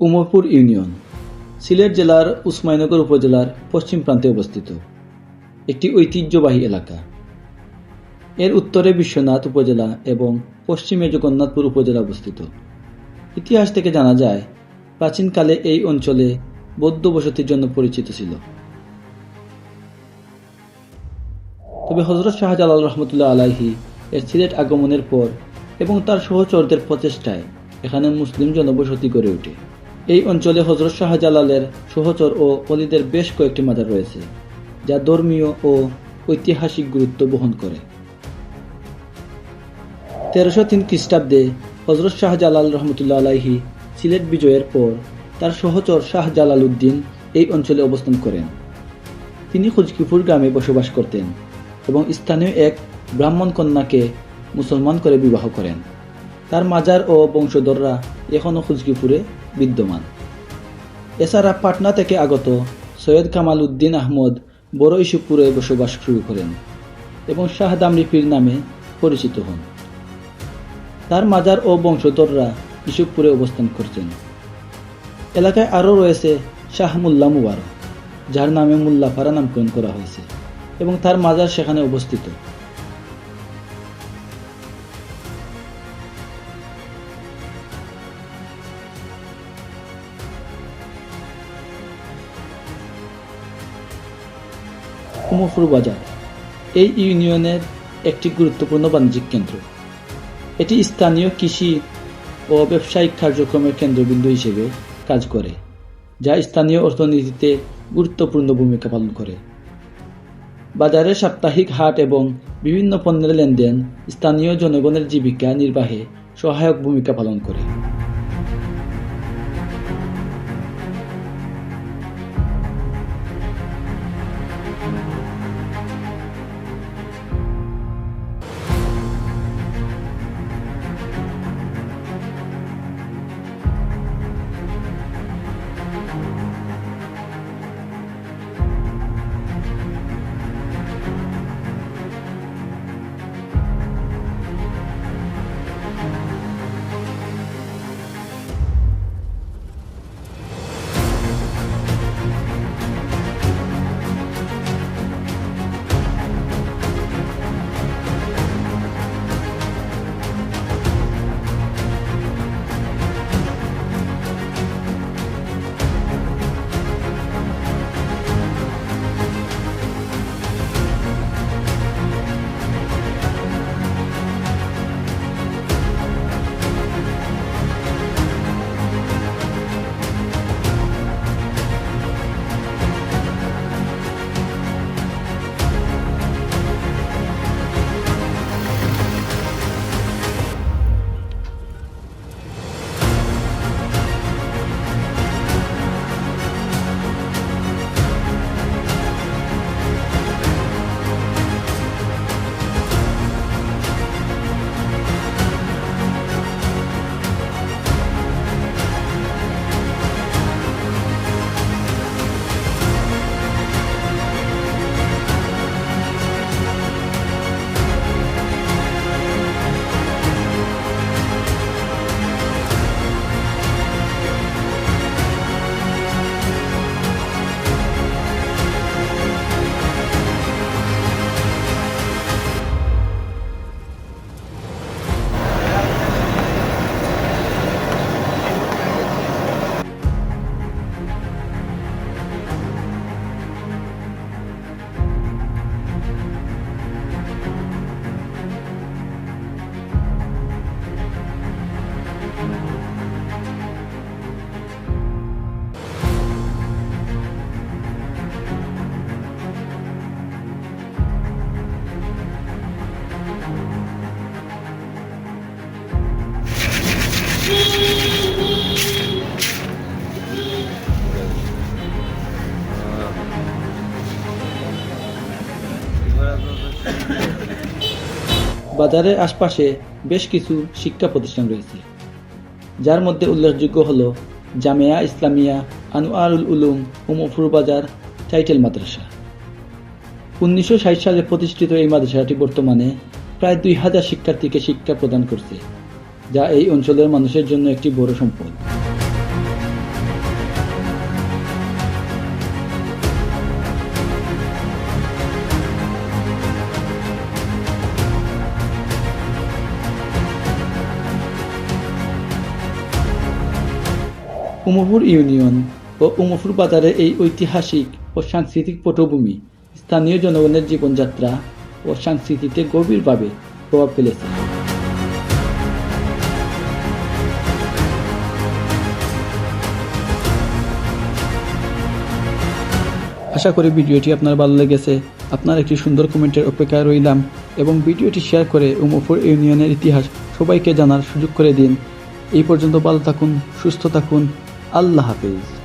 Umarpur union, Sylhet জেলার উসমাইনগর উপজেলার পশ্চিম প্রান্তে অবস্থিত। একটি ঐতিহ্যবাহী এলাকা। এর উত্তরে বিশ্বনাথ উপজেলা এবং পশ্চিমে জগন্নাথপুর উপজেলা অবস্থিত। ইতিহাস থেকে জানা যায়, প্রাচীনকালে এই অঞ্চলে বৌদ্ধ বসতির জন্য পরিচিত ছিল। তবে হজরত শাহজালাল রহমতুল্লাহ আলাহি এর সিলেট আগমনের পর এবং তার সহচরদের প্রচেষ্টায় এখানে মুসলিম জনবসতি গড়ে ওঠে। এই অঞ্চলে হজরত শাহজালালের সহচর ও অলিদের বেশ কয়েকটি মাজার রয়েছে, যা ধর্মীয় ও ঐতিহাসিক গুরুত্ব বহন করে। তেরোশো তিন খ্রিস্টাব্দে হজরত শাহজালাল রহমতুল্লাহ আলাহি সিলেট বিজয়ের পর তার সহচর শাহজালাল উদ্দিন এই অঞ্চলে অবস্থান করেন। তিনি খুজকিপুর গ্রামে বসবাস করতেন এবং স্থানীয় এক ব্রাহ্মণ কন্যাকে মুসলমান করে বিবাহ করেন। তার মাজার ও বংশধররা এখনও খুজকিপুরে বিদ্যমান। এছাড়া পাটনা থেকে আগত সৈয়দ কামাল উদ্দিন আহমদ বড় ইস্যুপুরে বসবাস শুরু করেন এবং শাহ দামরি পীর নামে পরিচিত হন। তার মাজার ও বংশধররা ইসুকপুরে অবস্থান করছেন। এলাকায় আরও রয়েছে শাহ মুল্লা মুবারক, যার নামে মুল্লাপাড়া নামকরণ করা হয়েছে এবং তার মাজার সেখানে অবস্থিত। কুমফুর বাজার। এই ইউনিয়নের একটি গুরুত্বপূর্ণ বাণিজ্যিক কেন্দ্র। এটি স্থানীয় কৃষি ও ব্যবসায়িক কার্যক্রমের কেন্দ্রবিন্দু হিসেবে কাজ করে, যা স্থানীয় অর্থনীতিতে গুরুত্বপূর্ণ ভূমিকা পালন করে। বাজারে সাপ্তাহিক হাট এবং বিভিন্ন পণ্যের লেনদেন স্থানীয় জনগণের জীবিকা নির্বাহে সহায়ক ভূমিকা পালন করে। বাজারের আশপাশে বেশ কিছু শিক্ষা প্রতিষ্ঠান রয়েছে। যার মধ্যে উল্লেখযোগ্য হল জামিয়া ইসলামিয়া, আনোয়ারুল উলুম উমফুর বাজার, টাইটেল মাদ্রাসা। উনিশশো ষাট সালে প্রতিষ্ঠিত এই মাদ্রাসাটি বর্তমানে প্রায় দুই হাজার শিক্ষার্থীকে শিক্ষা প্রদান করছে, যা এই অঞ্চলের মানুষের জন্য একটি বড় সম্পদ। উমরপুর ইউনিয়ন ও উমরপুর বাজারের এই ঐতিহাসিক ও সাংস্কৃতিক পটভূমি স্থানীয় জনগণের জীবনযাত্রা ও সংস্কৃতিতে গভীরভাবে প্রভাব ফেলেছে। আশা করি ভিডিওটি আপনার ভালো লেগেছে। আপনার একটি সুন্দর কমেন্টের অপেক্ষায় রইলাম এবং ভিডিওটি শেয়ার করে উমরপুর ইউনিয়নের ইতিহাস সবাইকে জানার সুযোগ করে দিন। এই পর্যন্ত ভালো থাকুন, সুস্থ থাকুন আল্লাহ হাফেজ।